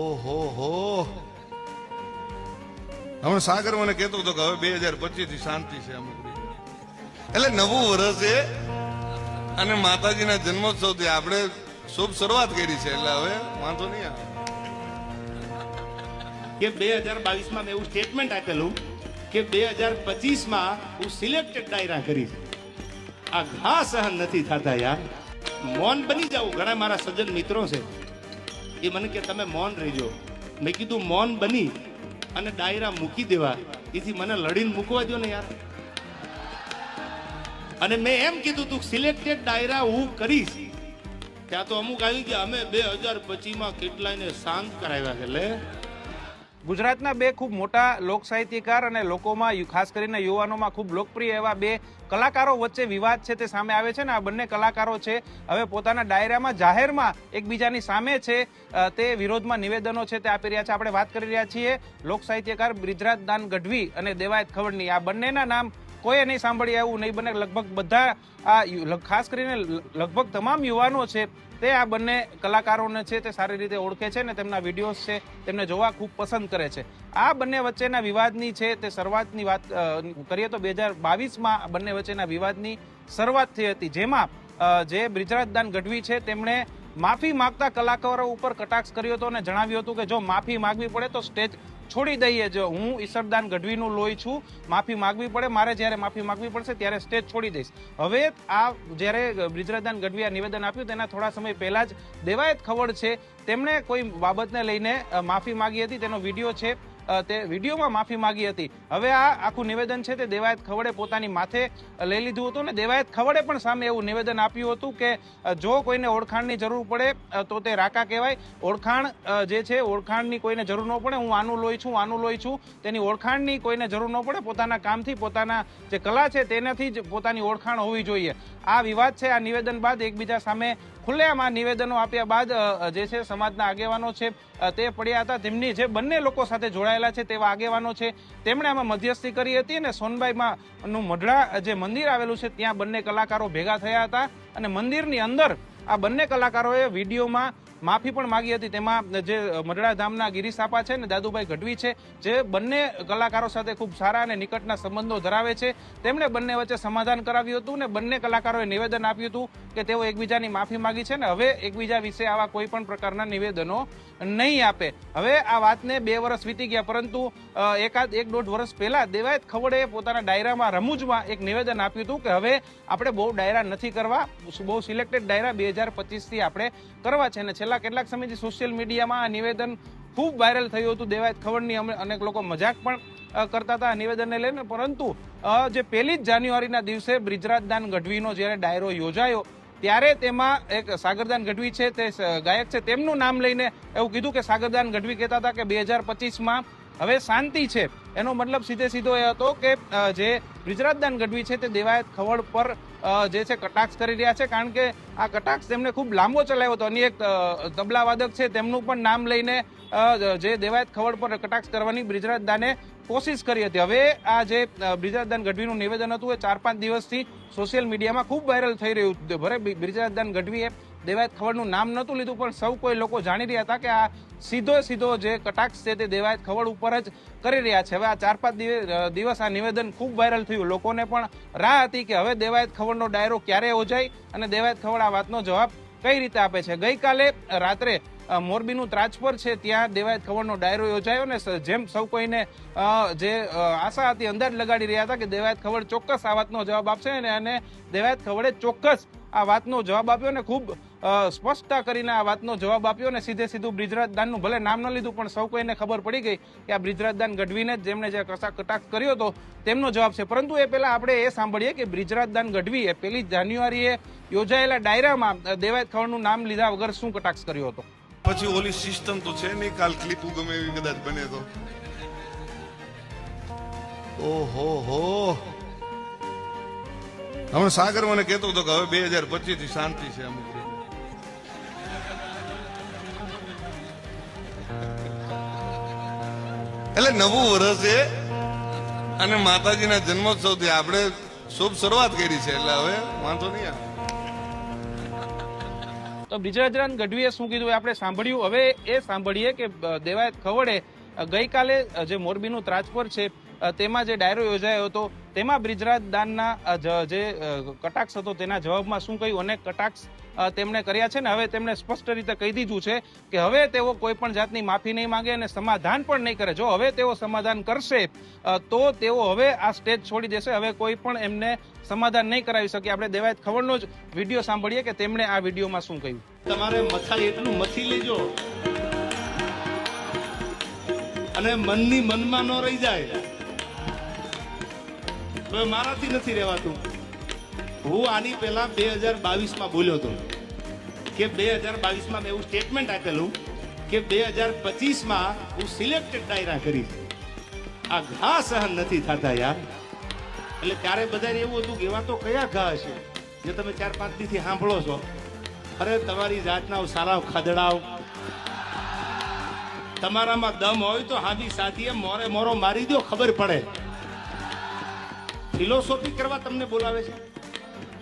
ઓહો હો હમણાં સાગર મને કહેતો હતો કે હવે બે હજાર પચીસથી શાંતિ છે અમુક એટલે નવું વર્ષ છે અને માતાજીના જન્મોત્સવથી આપણે શુભ શરૂઆત કરી છે એટલે હવે વાંધો નહીં આવે. કે બે હજાર બાવીસમાં મેં એવું સ્ટેટમેન્ટ આપેલું કે બે હજાર પચીસમાં હું સિલેક્ટેડ ડાયરા કરીશ. આ ઘા સહન નથી થતા યાર. મૌન બની જાવ ઘણા મારા સજ્જન મિત્રો છે. એ મને કે તમે મૌન રહીજો. મેં કીધું મૌન બની અને ડાયરા મૂકી દેવા. એથી મને લડીને મૂકવા દો ને યાર. અને મેં એમ કીધું તું, સિલેક્ટેડ ડાયરા હું કરીશ. ત્યાં તો અમુક આવી ગયા અમે બે હજાર પચીસમાં કેટલાયને શાંત કરાવ્યા છે લે. ગુજરાતના બે ખૂબ મોટા લોક સાહિત્યકાર અને લોકોમાં ખાસ કરીને યુવાનોમાં ખૂબ લોકપ્રિય એવા બે કલાકારો વચ્ચે વિવાદ છે તે સામે આવે છે ને આ બંને કલાકારો છે. હવે પોતાના ડાયરામાં જાહેરમાં એકબીજાની સામે છે. તે વિરોધમાં નિવેદનો છે તે આપી રહ્યા છે. આપણે વાત કરી રહ્યા છીએ લોક સાહિત્યકાર બ્રિજરાજ દાન ગઢવી અને દેવાયત ખવડની. આ બંનેના નામ કોઈએ નહીં સાંભળ્યા એવું નહીં બને. લગભગ બધા આ ખાસ કરીને લગભગ તમામ યુવાનો છે તે આ બંને કલાકારોને છે તે સારી રીતે ઓળખે છે ને તેમના વિડીયોઝ છે તેમને જોવા ખૂબ પસંદ કરે છે. આ બંને વચ્ચેના વિવાદની છે તે શરૂઆતની વાત કરીએ તો બે હજાર બાવીસમાં બંને વચ્ચેના વિવાદની શરૂઆત થઈ હતી, જેમાં જે બ્રિજરાજદાન ગઢવી છે તેમણે માફી માગતા કલાકારો ઉપર કટાક્ષ કર્યો હતો અને જણાવ્યું હતું કે જો માફી માગવી પડે તો સ્ટેજ છોડી દઈએ જો હું ઈશ્વરદાન ગઢવીનું લોહી છું, માફી માગવી પડે, મારે જ્યારે માફી માગવી પડશે ત્યારે સ્ટેજ છોડી દઈશ. હવે આ જ્યારે બ્રિજરાદાન ગઢવીએ નિવેદન આપ્યું, તેના થોડા સમય પહેલા જ દેવાયત ખવડ છે, તેમણે કોઈ બાબતને લઈને માફી માંગી હતી, તેનો વીડિયો છે. તે વિડીયોમાં માફી માંગી હતી. હવે આ આખું નિવેદન છે તે દેવાયત ખવડે પોતાની માથે લઈ લીધું હતું ને દેવાયત ખવડે પણ સામે એવું નિવેદન આપ્યું હતું કે જો કોઈને ઓળખાણની જરૂર પડે તો તે રાકા કહેવાય. ઓળખાણ જે છે ઓળખાણની કોઈને જરૂર ન પડે. હું આનું લોહી છું, આનું લોહી છું. તેની ઓળખાણની કોઈને જરૂર ન પડે. પોતાના કામથી પોતાના જે કલા છે તેનાથી જ પોતાની ઓળખાણ હોવી જોઈએ. આ વિવાદ છે, આ નિવેદન બાદ એકબીજા સામે ખુલ્લેઆમાં નિવેદનો આપ્યા બાદ જે છે સમાજના આગેવાનો છે તે પડ્યા હતા. તેમની જે બંને લોકો સાથે જોડાયેલા છે તેવા આગેવાનો છે, તેમણે આમાં મધ્યસ્થી કરી હતી અને સોનબાઈમાં નું મઢડા જે મંદિર આવેલું છે, ત્યાં બંને કલાકારો ભેગા થયા હતા અને મંદિરની અંદર આ બંને કલાકારોએ વિડીયોમાં માફી પણ માંગી હતી. તેમાં જે મરડાધામના ધામના ગિરીસાપા છે ને દાદુભાઈ ગઢવી છે, જે બંને કલાકારો સાથે ખૂબ સારા અને નિકટના સંબંધો ધરાવે છે, તેમણે બંને વચ્ચે સમાધાન કરાવ્યું હતું ને બંને કલાકારોએ નિવેદન આપ્યું હતું કે તેઓ એકબીજાની માફી માંગી છે ને હવે એકબીજા વિશે આવા કોઈ પણ પ્રકારના નિવેદનો નહીં આપે. હવે આ વાતને બે વર્ષ વીતી ગયા, પરંતુ એકાદ એક દોઢ વર્ષ પહેલા દેવાયત ખવડે પોતાના ડાયરામાં રમૂજમાં એક નિવેદન આપ્યું હતું કે હવે આપણે બહુ ડાયરા નથી કરવા, બહુ સિલેક્ટેડ ડાયરા બે હજાર પચીસથી આપણે કરવા છે અને છેલ્લા કેટલાક સમયથી સોશિયલ મીડિયામાં આ નિવેદન ખૂબ વાયરલ થયું હતું. દેવાયત ખવડની અનેક લોકો મજાક પણ કરતા હતા નિવેદનને લઈને. પરંતુ જે પહેલી જ જાન્યુઆરીના દિવસે બ્રિજરાજદાન ગઢવીનો જ્યારે ડાયરો યોજાયો, ત્યારે તેમાં એક સાગરદાન ગઢવી છે, તે ગાયક છે. તેમનું નામ લઈને એવું કીધું કે સાગરદાન ગઢવી કહેતા હતા કે બે હજાર પચીસમાં હવે શાંતિ છે. એનો મતલબ સીધે સીધો એ હતો કે જે બ્રિજરાજદાન ગઢવી છે તે દેવાયત ખવડ પર જે છે કટાક્ષ કરી રહ્યા છે. કારણ કે આ કટાક્ષ તેમને ખૂબ લાંબો ચલાવ્યો હતો. અને એક તબલાવાદક તબલા વાદક છે તેમનું પણ નામ લઈને જે દેવાયત ખવડ પર કટાક્ષ કરવાની બ્રિજરાજ દાને કોશિશ કરી હતી. હવે આ જે બ્રિજરાજદાન ગઢવીનું નિવેદન હતું, એ ચાર પાંચ દિવસથી સોશિયલ મીડિયામાં ખૂબ વાયરલ થઈ રહ્યું હતું. ભલે બ્રિ- બ્રિજરાજદાન ગઢવીએ દેવાયત ખવડનું નામ નહોતું લીધું, પણ સૌ કોઈ લોકો જાણી રહ્યા હતા કે આ સીધો સીધો જે કટાક્ષ છે તે દેવાયત ખવડ ઉપર જ કરી રહ્યા છે. હવે આ ચાર પાંચ દિવ- દિવસ આ નિવેદન ખૂબ વાયરલ થયું. લોકોને પણ રાહ હતી કે હવે દેવાયત ખવડનો ડાયરો ક્યારે યોજાય અને દેવાયત ખવડ આ વાતનો જવાબ કઈ રીતે આપે છે? ગઈકાલે રાત્રે મોરબીનું ત્રાજપર છે, ત્યાં દેવાયત ખવડનો ડાયરો યોજાયો ને જેમ સૌ કોઈને જે આશા હતી, અંદાજ લગાડી રહ્યા હતા કે દેવાયત ખવડ ચોક્કસ આ વાતનો જવાબ આપશે અને દેવાયત ખવડે ચોક્કસ આ વાતનો જવાબ આપ્યો ને ખૂબ સ્પષ્ટતા કરીને આ વાતનો જવાબ આપ્યો ને સીધે સીધું બ્રિજરાજદાનનું ભલે નામ ન લીધું, પણ સૌ કોઈને ખબર પડી ગઈ કે આ બ્રિજરાજ દાન ગઢવીને જ જેમણે જે કસા કટાક્ષ કર્યો હતો, તેમનો જવાબ છે. પરંતુ એ પહેલાં આપણે એ સાંભળીએ કે બ્રિજરાજદાન ગઢવીએ પહેલી જાન્યુઆરીએ યોજાયેલા ડાયરામાં દેવાયત ખવડનું નામ લીધા વગર શું કટાક્ષ કર્યો હતો? પછી ઓલી સિસ્ટમ તો છે નહીં કાલ ક્લિપ ગમે એવી કદાચ બને તો. ઓહો હો. હમણાં સાગર મને કહેતો હતો કે હવે બે હજાર પચીસથી શાંતિ છે અમુક એટલે નવું વર્ષ છે અને માતાજીના જન્મોત્સવથી આપણે શુભ શરૂઆત કરી છે. એટલે હવે વાંધો નહીં આવે. તો બ્રિજરાજરાન ગઢવીએ શું કીધું એ આપણે સાંભળ્યું. હવે એ સાંભળીએ કે દેવાયત ખવડે ગઈકાલે જે મોરબીનું ત્રાજપર છે તેમાં જે ડાયરો યોજાયો હતો, તેમાં બ્રિજરાજ દાનના જે કટાક્ષ હતો, તેના જવાબમાં શું કહ્યું? અને કટાક્ષ તેમણે કર્યા છે ને હવે તેમણે સ્પષ્ટ રીતે કહી દીધું છે કે હવે તેઓ કોઈ પણ જાતની માફી નહીં માંગે અને સમાધાન પણ નહીં કરે. જો હવે તેઓ સમાધાન કરશે તો તેઓ હવે આ સ્ટેજ છોડી દેશે. હવે કોઈ પણ એમને સમાધાન નહીં કરાવી શકે. આપણે દેવાયત ખબરનો જ વીડિયો સાંભળીએ કે તેમણે આ વિડીયોમાં શું કહ્યું. તમારે મથાય એટલું મથી લેજો. અને મનની મનમાં ન રહી જાય. મારાથી નથી રહેવાતું. હું આની પહેલા બે હજાર બાવીસમાં બોલ્યો હતો કે બે હજાર બાવીસમાં મેં એવું સ્ટેટમેન્ટ આપેલું કે બે હજાર પચીસમાં હું સિલેક્ટેડ ડાયરા કરીશ. આ ઘા સહન નથી થતા યાર. એટલે ત્યારે બધાને એવું હતું કે એવા તો કયા ઘા હશે? જે તમે ચાર પાંચ દીથી સાંભળો છો. અરે, તમારી જાતના સારા ખદડાવ તમારામાં દમ હોય તો હાંભી સાથીએ મોરે મોરો મારી દો ખબર પડે. ફિલોસોફી કરવા તમને બોલાવે છે?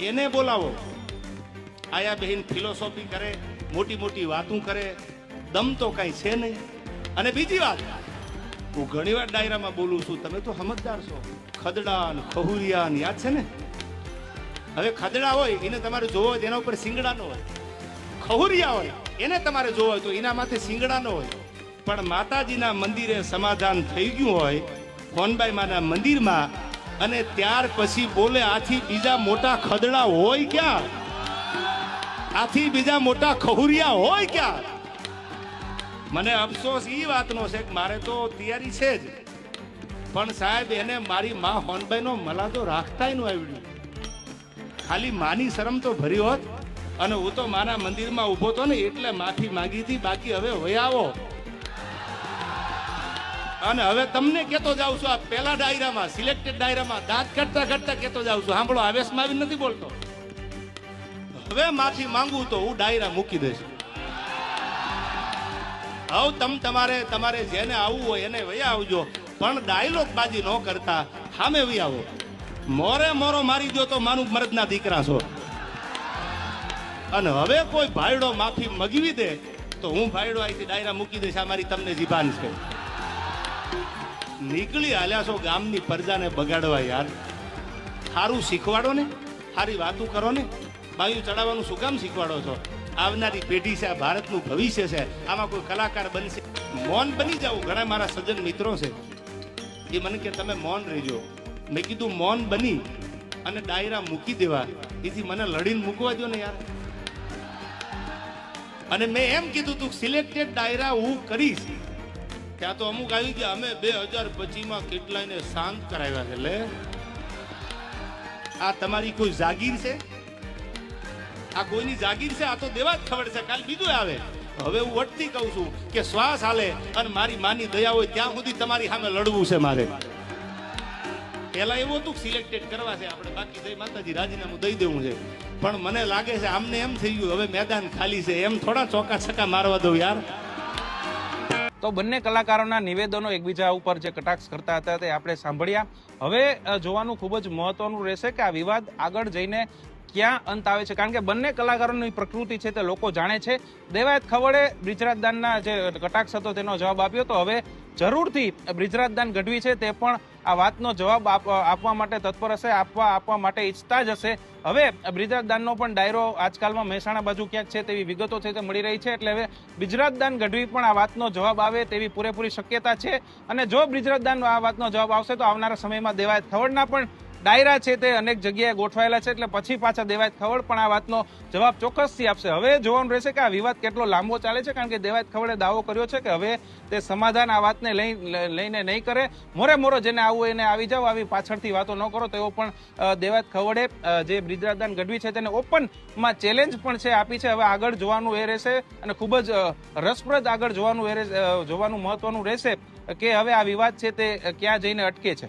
એને બોલાવો. આયા બહેન ફિલોસોફી કરે, મોટી મોટી વાતું કરે, દમ તો કાંઈ છે નહીં. અને બીજી વાત, હું ઘણી વાર ડાયરામાં બોલું છું, તમે તો સમજદાર છો. ખદડા ને ખહુરિયા યાદ છે ને? હવે ખદડા હોય, એને તમારે જોવો હોય એના ઉપર સિંગડા ન હોય. ખહુરિયા હોય, એને તમારે જોવો હોય તો એના માથે સિંગડા ન હોય. પણ માતાજીના મંદિરે સમાધાન થઈ ગયું હોય ફોનબાઈ માના મંદિરમાં અને ત્યાર પછી બોલે, આથી બીજા મોટા ખદડા હોય ક્યાં? આથી બીજા મોટા ખહુરિયા હોય ક્યાં? મને અફસોસ એ વાતનો છે કે મારે તો તૈયારી છે જ. પણ સાહેબ, એને મારી માં હોનબાઈનો મલાદો રાખતાયનું આવડ્યું. ખાલી માની શરમ તો ભરી હોત. અને હું તો મારા મંદિરમાં ઊભો તો ને એટલે માફી માંગી હતી. બાકી હવે વયાવો આવો. અને હવે તમને કેતો જાઉં છું, આ પેલા ડાયરામાં સિલેક્ટેડ ડાયરામાં, દાંત કાઢતા કાઢતા કેતો જાઉં છું. સાંભળો આવેશમાં આવી નથી બોલતો. હવે માફી માંગુ તો હું ડાયરા મૂકી દઈશ. હવે તમ તમારે તમારે જેને આવવું હોય એને વયા આવજો. પણ ડાયલોગ બાજી ન કરતા, સામે વહી આવો. મોરે મોરો મારી દો તો માનું મરદના દીકરા છો. અને હવે કોઈ ભાઈડો માફી મગવી દે, તો હું ભાઈડો અહીંથી ડાયરા મૂકી દઈશ. આ મારી તમને જીભાન છે. નીકળી હાલ્યા છો ગામની પ્રજાને બગાડવા યાર. સારું શીખવાડો ને સારી વાતો કરો ને. બાયું ચડાવવાનું શું કામ શીખવાડો છો? આવનારી પેઢી છે, આ ભારતનું ભવિષ્ય છે, આમાં કોઈ કલાકાર બનશે. મૌન બની જાવ ઘણા મારા સજ્જન મિત્રો છે. એ મને કે તમે મૌન રહેજો. મેં કીધું મૌન બની અને ડાયરા મૂકી દેવા. એથી મને લડીને મૂકવા દો ને યાર. અને મેં એમ કીધું તું, સિલેક્ટેડ ડાયરા હું કરીશ. ત્યાં તો અમુક આવી ગયા. અમે બે હજાર પચીસમાં કેટલાયને શાંત કરાવ્યા છે. લે. આ તમારી કોઈ જાગીર છે? આ કોઈની જાગીર છે? આ તો દેવા જ ખબર છે. કાલ બીજું આવે. હવે હું વટતી કહું છું કે શ્વાસ હાલે અને મારી માની દયા હોય ત્યાં સુધી તમારી સામે લડવું છે મારે. પેલા એવું હતું સિલેક્ટેડ કરવા છે આપણે. બાકી જય માતાજી, રાજીનામું દઈ દેવું છે. પણ મને લાગે છે આમને એમ થઈ ગયું, હવે મેદાન ખાલી છે. એમ થોડા ચોકા છક્કા મારવા દઉં યાર. તો બંને કલાકારોના નિવેદનો એકબીજા ઉપર જે કટાક્ષ કરતા હતા તે આપણે સાંભળ્યા. હવે જોવાનું ખૂબ જ મહત્વનું રહેશે કે આ વિવાદ આગળ જઈને ક્યાં અંત આવે છે? કારણ કે બંને કલાકારોની પ્રકૃતિ છે તે લોકો જાણે છે. દેવાયત ખવડે બ્રિજરાજદાનના જે કટાક્ષ હતો તેનો જવાબ આપ્યો. તો હવે જરૂરથી બ્રિજરાજદાન ગઢવી છે તે પણ આ વાતનો જવાબ આપ- આપવા માટે તત્પર હશે, આપવા આપવા માટે ઈચ્છતા જ હશે. હવે બ્રિજરાજદાનનો પણ ડાયરો આજકાલમાં મહેસાણા બાજુ ક્યાંક છે તેવી વિગતો છે તે મળી રહી છે. એટલે હવે બ્રિજરાજદાન ગઢવી પણ આ વાતનો જવાબ આવે તેવી પૂરેપૂરી શક્યતા છે. અને જો બ્રિજરાજદાન આ વાતનો જવાબ આવશે તો આવનારા સમયમાં દેવાયત ખવડના પણ ડાયરા છે તે અનેક જગ્યાએ ગોઠવાયેલા છે એટલે પછી પાછા દેવાયત ખવડ પણ આ વાતનો જવાબ ચોક્કસથી આપશે. હવે જોવાનું રહેશે કે આ વિવાદ કેટલો લાંબો ચાલે છે, કારણ કે દેવાયત ખવડે દાવો કર્યો છે કે હવે તે સમાધાન આ વાતને લઈ લઈને નહીં કરે. મોરે મોરો જેને આવું એને આવી જાવ આવી પાછળથી વાતો ન કરો. તેવો પણ દેવાયત ખવડે જે બ્રિજરાજદાન ગઢવી છે તેને ઓપનમાં ચેલેન્જ પણ છે આપી છે. હવે આગળ જોવાનું એ રહેશે અને ખૂબ જ રસપ્રદ આગળ જોવાનું એ જોવાનું મહત્વનું રહેશે કે હવે આ વિવાદ છે તે ક્યાં જઈને અટકે છે.